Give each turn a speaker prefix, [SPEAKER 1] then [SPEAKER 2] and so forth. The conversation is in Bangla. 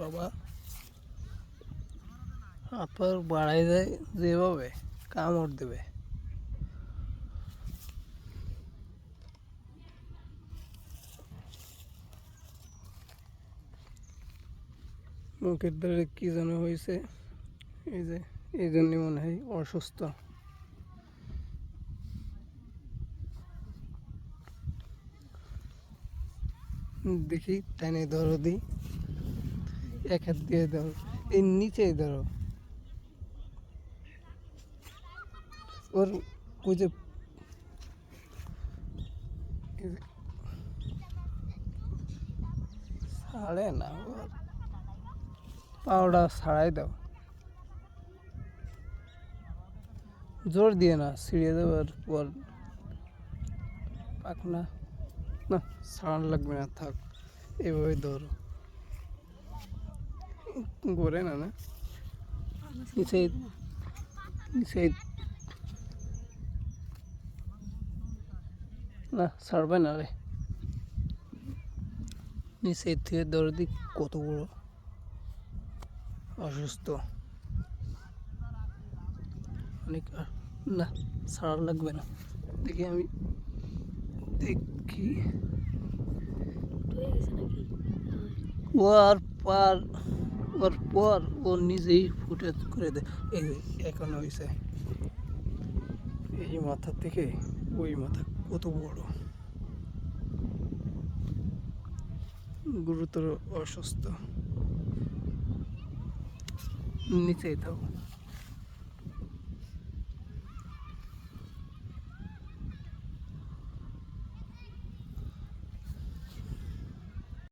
[SPEAKER 1] বাবা। হাত বাড়াই যায় যেভাবে, কামড় দেবে। মুখের দ্বারা কি যেন হয়েছে, এই যে, এই জন্যই মনে হয় অসুস্থ। দেখি, টানে ধরো দি। এক হাত দিয়ে ধরো। এই নিচে ধরো। ওর ওই ছাড়ে না ওর। পাওটা ছাড়াই দাও। জোর দিয়ে না, ছিঁড়ে দেওয়ার পর পাক না। না, ছাড়ান লাগবে না, থাক, এভাবে ধরো। না না? নিচে নিচে না, ছাড়বে না রে। নিচে থেকে ধরে দি, কত বড়? অসুস্থ। অনেক না, ছাড়া লাগবে না। দেখি আমি, দেখি। ও আর পার ওর পর ও নিজেই ফুটে করে দেয়। এই যে, এখন হয়েছে এই মাথা থেকে ওই মাথা কত বড়? গুরুতর অসুস্থ। নিচেই থাকো।